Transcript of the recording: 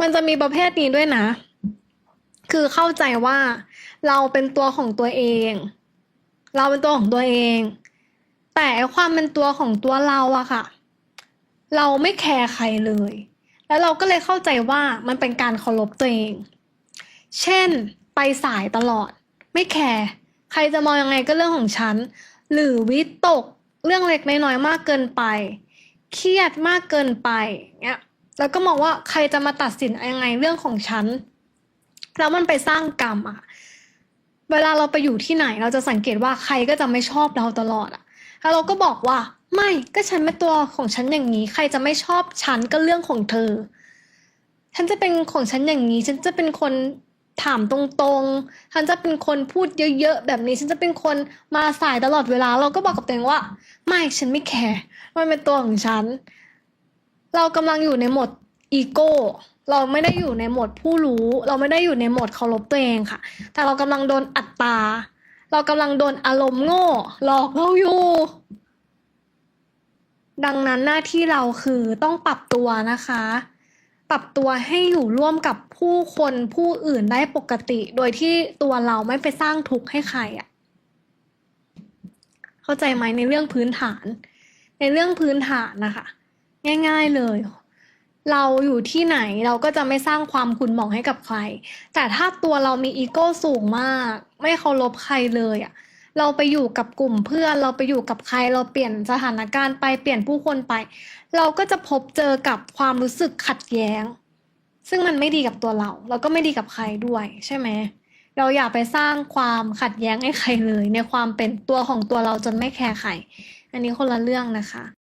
มันจะมีประเภทนี้ด้วยนะ คือเข้าใจว่าเราเป็นตัวของตัวเอง เราเป็นตัวของตัวเอง แต่ความเป็นตัวของตัวเราอะค่ะ เราไม่แคร์ใครเลย แล้วเราก็เลยเข้าใจว่ามันเป็นการเคารพตัวเอง เช่น ไปสายตลอด ไม่แคร์ ใครจะมองยังไงก็เรื่องของฉัน หรือวิตกเรื่องเล็กน้อยมากเกินไป เครียดมากเกินไป เงี้ย แล้วก็มองว่าใครจะมาตัดสินยังไงเรื่องของฉัน แล้วมันไปสร้างกรรมอะเวลาเราไปอยู่ที่ไหนเราจะสังเกตว่าใครก็จะไม่ชอบเราตลอดอะแล้วเราก็บอกว่า ไม่ก็ฉันเป็นตัวของฉันอย่างนี้ ใครจะไม่ชอบฉันก็เรื่องของเธอ ฉันจะเป็นของฉันอย่างนี้ ฉันจะเป็นคนถามตรงๆ ฉันจะเป็นคนพูดเยอะๆ แบบนี้ ฉันจะเป็นคนมาสายตลอดเวลา เราก็บอกกับตัวเองว่า ไม่ ฉันไม่แคร์ มันเป็นตัวของฉัน เรากำลังอยู่ในโหมดอีโก้เราไม่ได้อยู่ในโหมดผู้รู้ เราไม่ได้อยู่ในโหมดเคารพตัวเองค่ะ แต่เรากำลังโดนอัตตา เรากำลังโดนอารมณ์โง่ หลอกเราอยู่ดังนั้นหน้าที่เราคือต้องปรับตัวนะคะ ปรับตัวให้อยู่ร่วมกับผู้คนผู้อื่นได้ปกติ โดยที่ตัวเราไม่ไปสร้างทุกข์ให้ใครอะ่ะ เข้าใจไหมในเรื่องพื้นฐาน ในเรื่องพื้นฐานนะคะ ง่าย ๆเลย เราอยู่ที่ไหนเราก็จะไม่สร้างความขุ่นหมองให้กับใคร แต่ถ้าตัวเรามีอีโก้สูงมาก ไม่เคารพใครเลยอะเราไปอยู่กับกลุ่มเพื่อนเราไปอยู่กับใครเราเปลี่ยนสถานการณ์ไปเปลี่ยนผู้คนไป เราก็จะพบเจอกับความรู้สึกขัดแย้ง ซึ่งมันไม่ดีกับตัวเราแล้วก็ไม่ดีกับใครด้วย ใช่ไหมเราอย่าไปสร้างความขัดแย้งให้ใครเลย ในความเป็นตัวของตัวเราจนไม่แคร์ใครอันนี้คนละเรื่องนะคะ